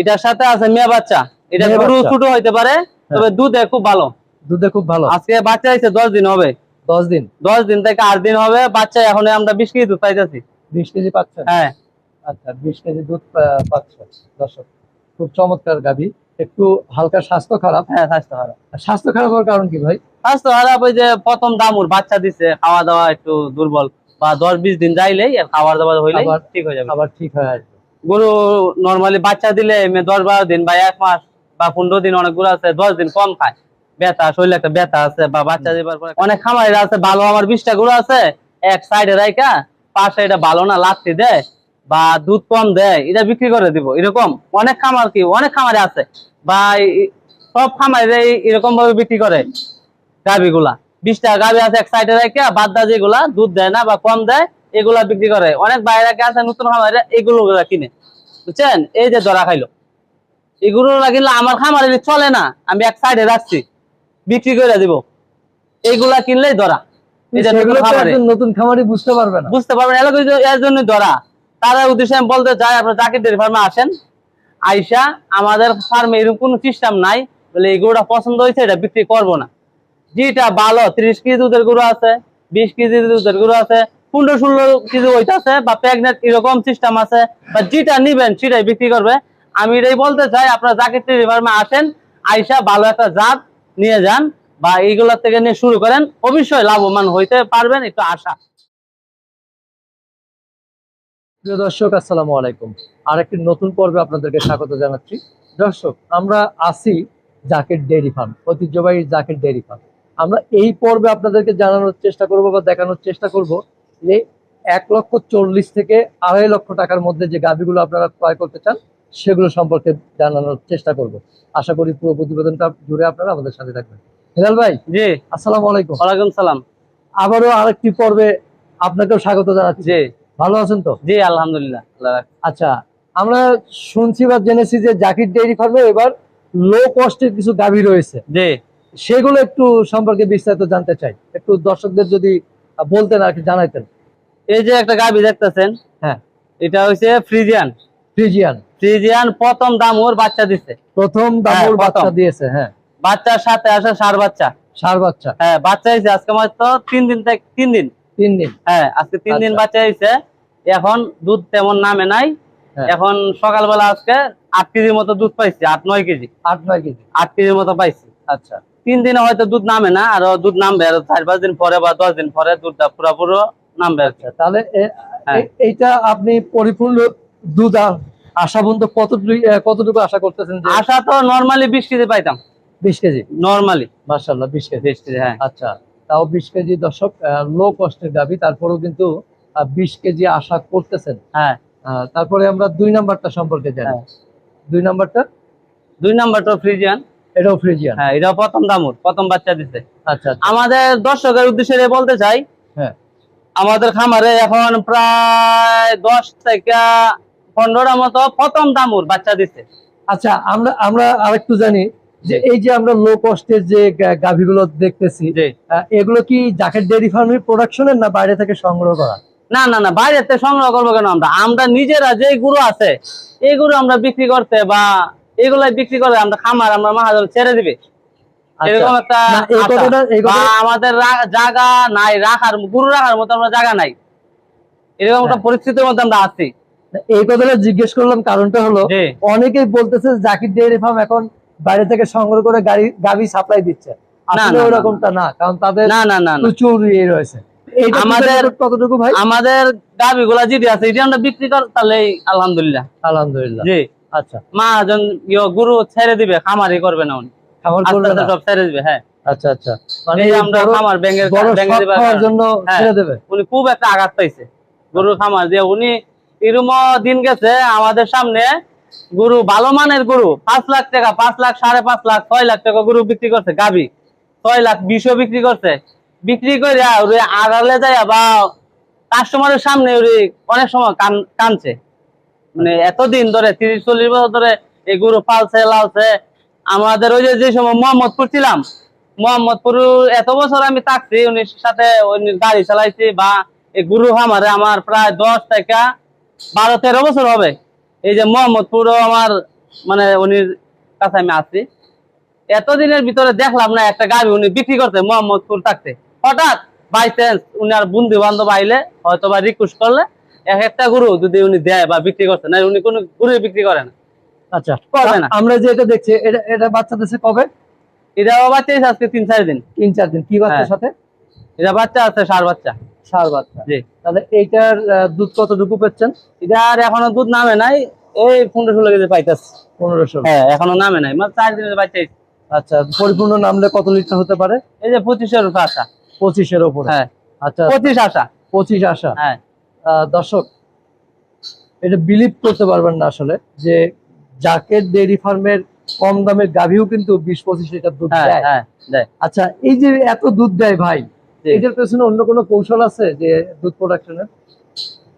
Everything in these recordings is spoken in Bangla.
এটার সাথে আছে মেয়ে বাচ্চা। এটা গরু ছোট হইতে পারে তবে দুধে খুব ভালো। দুধে খুব ভালো। আজকে বাচ্চা হয়েছে দশ দিন হবে। দশ দিন। দশ দিন থেকে আট দিন হবে বাচ্চা এখন আমরা বিশ কেজি দুধ পাইতেছি। বিশ কেজি পাচ্ছেন? হ্যাঁ। আচ্ছা বিশ কেজি দুধ আহ, পাচ্ছেন। দর্শক খুব চমৎকার গাভী। একটু হালকা স্বাস্থ্য খারাপ। হ্যাঁ স্বাস্থ্য খারাপ। স্বাস্থ্য খারাপ হওয়ার কারণ কি ভাই? স্বাস্থ্য খারাপ ওই যে প্রথম দামুর বাচ্চা দিছে খাওয়া দাওয়া একটু দুর্বল। বা দশ বিশ দিন যাইলেই আর খাবার দাবার হইলেই ঠিক হয়ে যাবে। আবার ঠিক হয়ে আসবে। গরু নর্মালি বাচ্চা দিলে এমনি দশ বারো দিন বা এক মাস বা পনেরো দিন অনেক গরু আছে দশ দিন কম খায়। ব্যথা শরীরে একটা ব্যথা আছে বা বাচ্চা দিবার পরে অনেক খামারিরা আছে ভালো আমার বিশটা গরু আছে এক সাইডে রাইকা পাশে এটা ভালো না লাত্তি দেয় বা দুধ কম দেয় এটা বিক্রি করে দিব এরকম। অনেক খামার কি অনেক খামারে আছে বা সব খামারে এরকম ভাবে বিক্রি করে গাভি গুলা বিশটা গাভি আছে এক সাইডে রেখে বাদ দা যেগুলা দুধ দেয় না বা কম দেয় এগুলা বিক্রি করে। অনেক বাইরে আছে নতুন খামারে এগুলো কিনে। বুঝছেন? এই যে ধরা খাইলো। এগুলো কিনলে আমার খামারে চলে না। আমি এক সাইডে রাখছি। বিক্রি করে দিব। এইগুলা কিনলেই ধরা নতুন সেগুলো তো খামারে। একজন নতুন খামারি বুঝতে পারবে না। বুঝতে পারবেন এলাকা এর জন্য ধরা তারা উদ্দেশ্যে আমি বলতে চাই আপনার জাকির ফার্মে আসেন। আইসা আমাদের ফার্মে এরকম কোনো সিস্টেম নাই। বলে এই গরুটা পছন্দ হয়েছে এটা বিক্রি করব না। যেটা ভালো ত্রিশ কেজি দুধের গরু আছে বিশ কেজি দুধের গরু আছে পনেরো ষোলো কেজি ওইটাছে বা প্রেগনেন্ট এরকম সিস্টেম আছে, বা যেটা নিবেন সেটাই বিক্রি করবে। আমি এটাই বলতে চাই, আপনারা জাকির ডেয়ারি ফার্মে আসেন, আইসা ভালো একটা জাত নিয়ে যান, বা এইগুলোর থেকে নিয়ে শুরু করেন, অবশ্যই লাভবান হইতে পারবেন, একটু আশা। প্রিয় দর্শক, আসসালামু আলাইকুম। আর একটি নতুন পর্বে আপনাদেরকে স্বাগত জানাচ্ছি। দর্শক, আমরা আসি জাকের ডেয়ারি ফার্ম, ঐতিহ্যবাহী জাকের ডেয়ারি ফার্ম। আমরা এই পর্বে আপনাদেরকে জানানোর চেষ্টা করব বা দেখানোর চেষ্টা করব যে এক লক্ষ চল্লিশ থেকে আড়াই লক্ষ টাকার মধ্যে যে গাভিগুলো আপনারা ক্রয় করতে চান সেগুলো সম্পর্কে জানানোর চেষ্টা করব। আশা করি পুরো প্রতিবেদনটা জুড়ে আপনারা আমাদের সাথে থাকবেন। হেলাল ভাই জি। আসসালামু আলাইকুম। ওয়ালাইকুম সালাম। আবারও আরেকটি পর্বে আপনাকেও স্বাগত জানাচ্ছি। ভালো আছেন তো? জি আলহামদুলিল্লাহ আচ্ছা আমরা শুনছি বা জেনেছি যে জাকির ডেইরি ফার্মে এবার লো কস্টের কিছু গাভী রয়েছে। জি। সেগুলো একটু সম্পর্কে বিস্তারিত জানতে চাই। একটু দর্শকদের যদি বলতেন আর কি জানাইতেন। এই যে একটা গাবি দেখতেছেন হ্যাঁ। এটা হচ্ছে ফ্রিজিয়ান। ফ্রিজিয়ান। ফ্রিজিয়ান প্রথম দাম ওর বাচ্চা দিছে। প্রথম দামুর হ্যাঁ, প্রথম। বাচ্চা দিয়েছে হ্যাঁ। বাচ্চার সাথে আসে সার বাচ্চা। সার বাচ্চা। হ্যাঁ বাচ্চা হয়েছে আজকে মাত্র তিন দিন থেকে তিন দিন। তিন দিন। হ্যাঁ আজকে তিন দিন আচ্ছা। বাচ্চা হইছে। এখন দুধ তেমন নামে নাই। হ্যাঁ। এখন সকালবেলা আজকে আট কেজির মতো দুধ পাইছি আট নয় কেজি। আট নয় কেজি। আট কেজির মতো পাইছি। আচ্ছা। তিন দিনে হয়তো দুধ নামে না আরও দুধ নামবে আরও চার পাঁচ দিন পরে বা দশ দিন পরে দুধটা পুরো পুরো নামবে আচ্ছা তাহলে হ্যাঁ। এইটা আপনি পরিপূর্ণ দুধ আশা পর্যন্ত কতটুকু কতটুকু আশা করতেছেন আশা তো নর্মালি বিশ কেজি পাইতাম। বিশ কেজি? নর্মালি মার্শাল্লাহ বিশ কেজি। বিশ কেজি হ্যাঁ। আচ্ছা তাও বিশ কেজি দর্শক লো কস্টের দাবি তারপরেও কিন্তু বিশ কেজি আশা করতেছেন। হ্যাঁ। তারপরে আমরা দুই নাম্বারটা সম্পর্কে জানি। হ্যাঁ। দুই নাম্বারটা? দুই নাম্বারটা ফ্রিজিয়ান এটাও ফ্রিজিয়ান? হ্যাঁ এটাও প্রথম দামুর প্রথম বাচ্চা দিছে। আচ্ছা আচ্ছা। আমাদের দর্শকের উদ্দেশ্যে বলতে চাই হ্যাঁ। আমাদের খামারে এখন প্রায় দশ থেকে পনেরোটা মতো প্রথম দামুর বাচ্চা দিছে। আচ্ছা আমরা আমরা আরেকটু জানি যে এই যে আমরা লো কস্টের যে গাভীগুলো দেখতেছি এগুলো কি জাকের ডেয়ারি ফার্মের প্রোডাকশনের না বাইরে থেকে সংগ্রহ করা? না না না বাইরে থেকে সংগ্রহ করব কেন আমরা? আমরা নিজেরা যে গুরু আছে এই গুরু আমরা বিক্রি করতে বা এগুলাই বিক্রি করে আমরা খামার আমরা মাহাজন ছেড়ে দিবে। আচ্ছা। এরকম একটা আমাদের জায়গা নাই রাখার গুরু রাখার মতো আমরা জায়গা নাই। এরকম একটা হ্যাঁ। পরিস্থিতির মধ্যে আমরা আছি। এই কথাটা জিজ্ঞেস করলাম কারণটা হলো অনেকেই বলতেছে জাকির ডেয়ারি ফার্ম এখন বাইরে থেকে সংগ্রহ করে গাড়ি গাভী সাপ্লাই দিচ্ছে। আসলে না, না, ওরকমটা না কারণ তাদের না না না না। প্রচুর ইয়ে রয়েছে। আমাদের- কতটুকু ভাই? আমাদের গাভি গুলা যদি আছে এটা আমরা বিক্রি কর তাহলে আলহামদুলিল্লাহ। আলহামদুলিল্লাহ। জি। আচ্ছা। মহাজন গুরু ছেড়ে দিবে খামারি করবে না উনি। আস্তে করবে না? সব ছেড়ে দিবে হ্যাঁ। আচ্ছা আচ্ছা। মানে আমরা খামার ব্যাংকের খাওয়ার জন্য হ্যাঁ। ছেড়ে দেবে? উনি খুব একটা আঘাত পাইছে গরুর খামার। দিয়ে উনি এরম দিন গেছে আমাদের সামনে গরু ভালো মানের গরু পাঁচ লাখ টাকা পাঁচ লাখ সাড়ে পাঁচ লাখ ছয় লাখ টাকা গরু বিক্রি করছে গাবি। ছয় লাখ বিশও বিক্রি করছে। বিক্রি করে আড়ালে যায় বা কাস্টমারের সামনে অনেক সময় কান কানছে। মানে এতদিন ধরে, তিরিশ, চল্লিশ বছর ধরে এই গরু পালছে, লালছে। আমাদের ওই যে সময় মোহাম্মদপুর ছিলাম, মোহাম্মদপুর এত বছর আমি থাকছি উনির সাথে উনি গাড়ি চালাইছি বা এই গুরু খামারে আমার প্রায় দশ থেকে বারো, তেরো বছর হবে। এই যে মোহাম্মদপুরও আমার মানে উনির কাছে আমি আছি। এতদিনের ভিতরে দেখলাম না একটা গাড়ি উনি বিক্রি করতে মোহাম্মদপুর থাকতে। হঠাৎ বাই চান্স উনি আর বন্ধু বান্ধব আইলে হয়তো বা রিকোয়েস্ট করলে এক একটা গরু যদি উনি দেয় বা বিক্রি করতে না উনি কোনো গরু বিক্রি করে না। আচ্ছা করবে না। আমরা যে এটা দেখছি এটা এটা বাচ্চা কবে? এটা বাচ্চা আজকে তিন চার দিন। তিন চার দিন। কি বাচ্চার হ্যাঁ। সাথে? এটা বাচ্চা আছে সার বাচ্চা। সার বাচ্চা। জি। তাহলে এইটার দুধ কতটুকু পেচ্ছেন? এটা আর এখনও দুধ নামে নাই ওই পনেরো ষোলো কেজি পাইতেছে। পনেরোশো। হ্যাঁ এখনও নামে নাই মানে চার দিনের বাচ্চা আচ্ছা পরিপূর্ণ নামলে কত লিটার হতে পারে? এই যে পঁচিশের উপরে আসা পঁচিশের ওপরে। হ্যাঁ। আচ্ছা। পঁচিশ আসা পঁচিশ আসা হ্যাঁ। দর্শক এটা বিলিভ করতে পারবেন না আসলে যে জাকের ডেয়ারি ফার্মের কম দামের গাভীও কিন্তু বিশ পঁচিশ লিটার দুধ হ্যাঁ দেয়। হ্যাঁ আচ্ছা এই যে এত দুধ দেয় ভাই। এটার পেছনে অন্য কোনো কৌশল আছে যে দুধ প্রোডাকশনের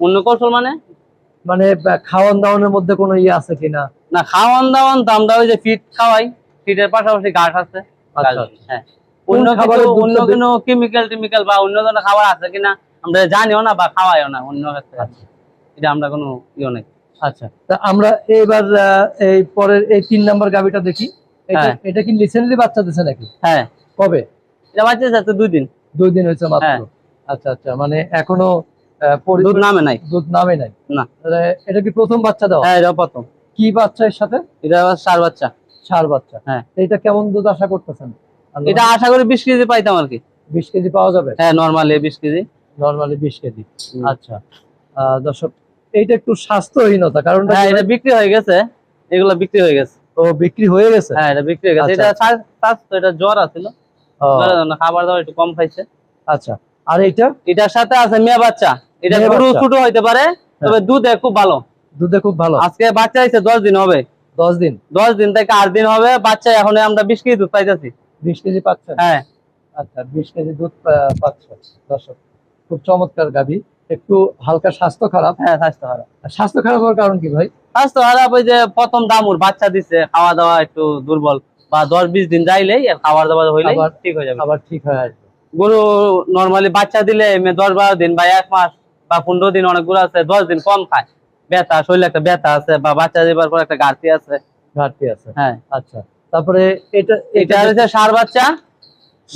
অন্য কৌশল মানে? মানে খাওয়ান দাওয়ানের মধ্যে কোনো ইয়ে আছে কিনা? না খাওয়ান দাওয়ান তো আমরা ওই যে ফিট খাওয়াই ফিটের পাশাপাশি ঘাস আছে। আচ্ছা। হ্যাঁ। অন্য খাবারের কিছু দুধটা অন্য কোনো কেমিক্যাল টেমিক্যাল বা অন্য ধরনের খাবার আছে কিনা? আমরা জানিও না বা খাওয়াইও না অন্য ক্ষেত্রে এটা আমরা কোনো ইয়ে নেই। আচ্ছা। তা আমরা এবার এই পরের এই তিন নাম্বার গাভিটা দেখি। এটা হ্যাঁ। কি রিসেন্টলি বাচ্চা দিছে নাকি? হ্যাঁ। কবে? এটা বাচ্চা যাচ্ছে দুই দিন। দুই দিন হয়েছে মাত্র? হ্যাঁ। আচ্ছা আচ্ছা। মানে এখনও দুধ নামে নাই। দুধ নামে নাই? না। এটা কি প্রথম বাচ্চা দেওয়া? হ্যাঁ এটা প্রথম। কি বাচ্চা এর সাথে? এটা সার বাচ্চা। সার বাচ্চা। হ্যাঁ। এটা কেমন দুধ আশা করতেছেন? এটা আশা করি বিশ কেজি পাইতাম আর কি। বিশ কেজি পাওয়া যাবে? হ্যাঁ নর্মালি বিশ কেজি। নর্মালি বিশ কেজি। আচ্ছা। দর্শক এইটা একটু স্বাস্থ্যহীনতা কারণ হ্যাঁ এটা বিক্রি হয়ে গেছে। এগুলো বিক্রি হয়ে গেছে। ও বিক্রি হয়ে গেছে? হ্যাঁ এটা বিক্রি হয়ে গেছে। আচ্ছা, এটা স্বাস্থ্য এটা জ্বর আছিল। খাবার দাবার একটু কম খাইছে। আচ্ছা। আর এইটা? এটার সাথে আছে মেয়ে বাচ্চা। এটা গরু ছোট হইতে পারে তবে দুধে খুব ভালো। দুধে খুব ভালো। আজকে বাচ্চা হয়েছে দশ দিন হবে। দশ দিন? দশ দিন থেকে আট দিন হবে। বাচ্চা এখন আমরা বিশ কেজি দুধ পাইতেছি। বিশ কেজি পাচ্ছেন? হ্যাঁ। আচ্ছা বিশ কেজি দুধ আহ, পাচ্ছে দর্শক খুব চমৎকার গাভী। একটু হালকা স্বাস্থ্য খারাপ। হ্যাঁ স্বাস্থ্য খারাপ। স্বাস্থ্য খারাপ হওয়ার কারণ কি ভাই? স্বাস্থ্য খারাপ ওই যে প্রথম দামুর বাচ্চা দিছে খাওয়া দাওয়া একটু দুর্বল। বা দশ বিশ দিন যাইলেই আর খাবার দাবার আবার- ঠিক হয়ে যাবে। আবার ঠিক হয়ে আসবে। গরু নর্মালি বাচ্চা দিলে দশ বারো দিন বা এক মাস বা পনেরো দিন অনেক গরু আছে দশ দিন কম খায়। ব্যথা শরীরে একটা ব্যথা আছে বা বাচ্চা দেবার পর একটা ঘাটতি আছে। ঘাটতি আছে। হ্যাঁ। আচ্ছা। তারপরে এটা এটা হচ্ছে সার বাচ্চা।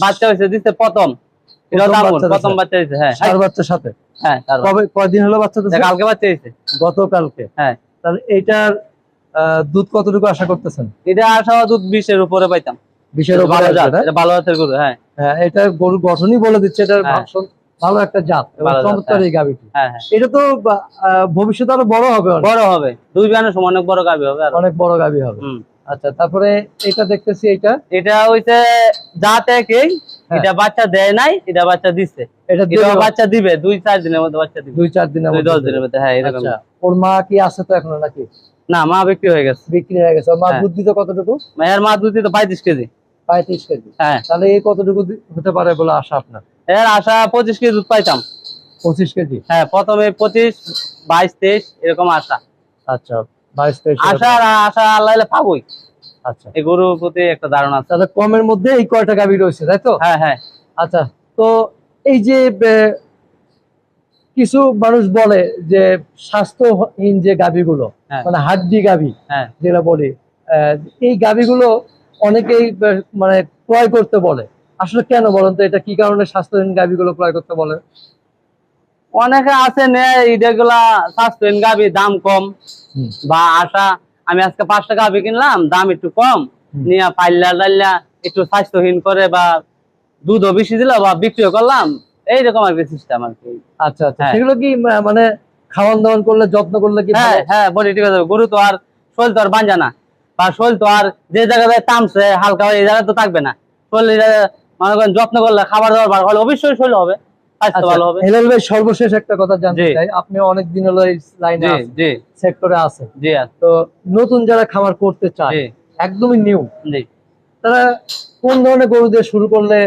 বাচ্চা হয়েছে দিচ্ছে প্রথম। এটা প্রথম বাচ্চা হ্যাঁ। সার বাচ্চার সাথে? হ্যাঁ কবে কয়দিন হলো বাচ্চা কালকে বাচ্চা গতকালকে? হ্যাঁ। তাহলে এইটার দুধ কতটুকু আশা করতেছেন? এটা আসা দুধ বিশের উপরে পাইতাম। বিশের ভালো জাত এটা ভালো জাতের গরু হ্যাঁ। হ্যাঁ এটা গরুর গঠনই বলে দিচ্ছে এটার হ্যাঁ। ভালো একটা জাত চমৎকার হ্যাঁ। এই গাভিটি। এটা তো ভবিষ্যতে আরও বড় হবে বড় হবে। দুই বিয়ানের সময় অনেক বড় গাবি হবে অনেক বড় গাভি হবে। আচ্ছা তারপরে এটা দেখতেছি এটা এটা হইছে জাত একই হ্যাঁ। এটা বাচ্চা দেয় নাই এটা বাচ্চা দিচ্ছে এটা বাচ্চা দিবে দুই চার দিনের মধ্যে বাচ্চা দিবে। দুই চার দিনের মধ্যে দশ। দিনের মধ্যে হ্যাঁ এরকম। আচ্ছা ওর মা কি আছে তো এখনও নাকি? না মা বিক্রি হয়ে গেছে। বিক্রি হয়ে গেছে। মা হ্যাঁ। দুধ দিত কতটুকু? এর মা দুধ তো পঁয়ত্রিশ কেজি। পঁয়ত্রিশ কেজি। হ্যাঁ। তাহলে এই কতটুকু হতে পারে বলে আশা আপনার? এর আশা পঁচিশ কেজি দুধ পাইতাম। পঁচিশ কেজি? হ্যাঁ প্রথমে পঁচিশ বাইশ তেইশ এরকম আশা। আচ্ছা। আশা আশা আল্লাহ পাবোই। আচ্ছা। এই গরুর প্রতি একটা ধারণা আছে। তাহলে কমের মধ্যে এই কয়টা গাভি রয়েছে তাই তো? হ্যাঁ হ্যাঁ। আচ্ছা তো এই যে কিছু মানুষ বলে যে স্বাস্থ্যহীন যে গাভীগুলো হ্যাঁ। মানে হাড্ডি গাভী হ্যাঁ। যেটা বলি আহ, এই গাভীগুলো অনেকেই মানে ক্রয় করতে বলে। আসলে কেন বলেন তো এটা কি কারণে স্বাস্থ্যহীন গাভীগুলো ক্রয় করতে বলে? অনেকে আছে নে যেগুলা স্বাস্থ্যহীন গাবি দাম কম বা আশা। আমি আজকে পাঁচ টাকা গাবি কিনলাম দাম একটু কম। নিয়ে পাইলা ডাইলা একটু স্বাস্থ্যহীন করে বা দুধও বেশি দিল বা বিক্রিও করলাম। এইরকম আর কি সিস্টেম আর কি। আচ্ছা আচ্ছা। হ্যাঁ। সেগুলো কি মানে খাওয়ান দাওয়ান করলে যত্ন করলে কি হ্যাঁ হ্যাঁ বডি ঠিক আছে। গরু তো আর শরীর তো আর বাঞ্জা না। বা শরীর তো আর যে জায়গায় তামছে হালকা এই জায়গায় তো থাকবে না। শরীর মনে করেন যত্ন করলে খাবার দাবার ভালো অবশ্যই শরীর হবে। আচ্ছা, হেলাল ভাই সর্বশেষ একটা কথা জানতে চাই। আপনি অনেক দিন হলো এই লাইনে জি জি। সেক্টরে আছে জি তো নতুন যারা খামার করতে চায় একদমই নিউ জি। তারা কোন ধরনের গরু দিয়ে শুরু করলে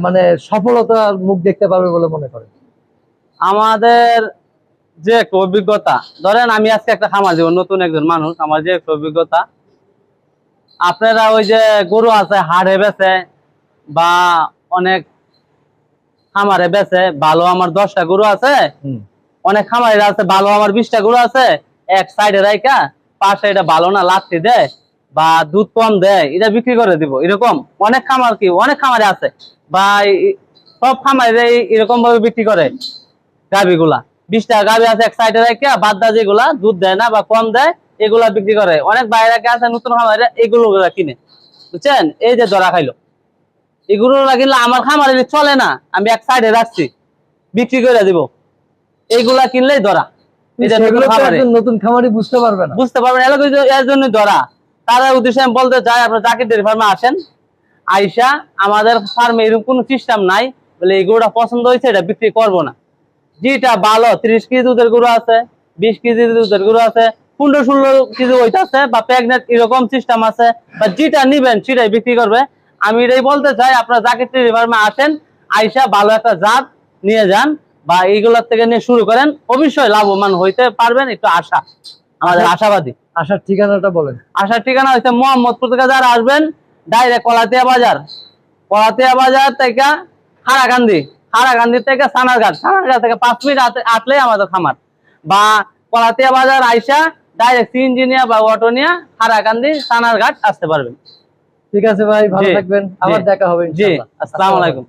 মানে সফলতার মুখ দেখতে পারবে বলে মনে করেন? আমাদের যে একটা অভিজ্ঞতা ধরেন আমি আজকে একটা খামার দিব নতুন একজন মানুষ আমার যে একটা অভিজ্ঞতা আপনারা ওই যে গরু আছে হাড়ে বেচে বা অনেক খামারে বেচে ভালো আমার দশটা গরু আছে। অনেক খামারে আছে ভালো আমার বিশটা গরু আছে। এক সাইডে রাইকা পাশে এটা ভালো না লাত্তি দেয় বা দুধ কম দেয় এটা বিক্রি করে দিব এরকম। অনেক খামার কি অনেক খামারে আছে। বা সব খামারে এরকম ভাবে বিক্রি করে গাভি গুলা বিশ টাকা গাভি আছে এক সাইডে রেখে বাদ দা যেগুলা দুধ দেয় না বা কম দেয় এগুলা বিক্রি করে। অনেক বাইরে আছে নতুন খামারে এগুলো কিনে। বুঝছেন? এই যে ধরা খাইলো। এগুলো কিনলে আমার খামারে চলে না। আমি এক সাইডে রাখছি বিক্রি করে দিব। এইগুলা কিনলেই ধরা। এই যে নতুন তো খামারে। একজন নতুন খামারি বুঝতে পারবে না। বুঝতে পারবেন এর জন্য ধরা। তার উদ্দেশ্যে আমি বলতে চাই আপনার জাকির ডেয়ারি ফার্মে আসেন আইসা আমাদের ফার্মে এরকম কোনো সিস্টেম নাই বলে এই গরুটা পছন্দ হয়েছে এটা বিক্রি করব না। যেটা ভালো ত্রিশ কেজি দুধের গরু আছে বিশ কেজি দুধের গরু আছে পনেরো ষোলো কেজি হইতাছে বা প্রেগনেন্ট এরকম সিস্টেম আছে বা যেটা নিবেন সেটাই বিক্রি করবে। আমি এটাই বলতে চাই আপনারা জাকির ডেয়ারি ফার্মে আসেন আইসা ভালো একটা জাত নিয়ে যান বা এইগুলোর থেকে নিয়ে শুরু করেন অবশ্যই লাভবান হইতে পারবেন একটু আশা। আমাদের আশাবাদী। আসার ঠিকানাটা বলেন। আসার ঠিকানা হচ্ছে মোহাম্মদপুর থেকে যারা আসবেন ডাইরেক্ট কলাতিয়া বাজার। কলাতিয়া বাজার থেকে হারাকান্দি হারাকান্দি থেকে সানারঘাট। সানারঘাট থেকে পাঁচ মিনিট আটলেই আমাদের খামার। বা কলাতিয়া বাজার আইসা ডাইরেক্ট ইঞ্জিনিয়ার বা অটো নিয়ে হারাকান্দি সানারঘাট আসতে পারবেন। ঠিক আছে ভাই ভালো থাকবেন আবার। দেখা হবে জি ইনশাআল্লাহ। আসসালামু আলাইকুম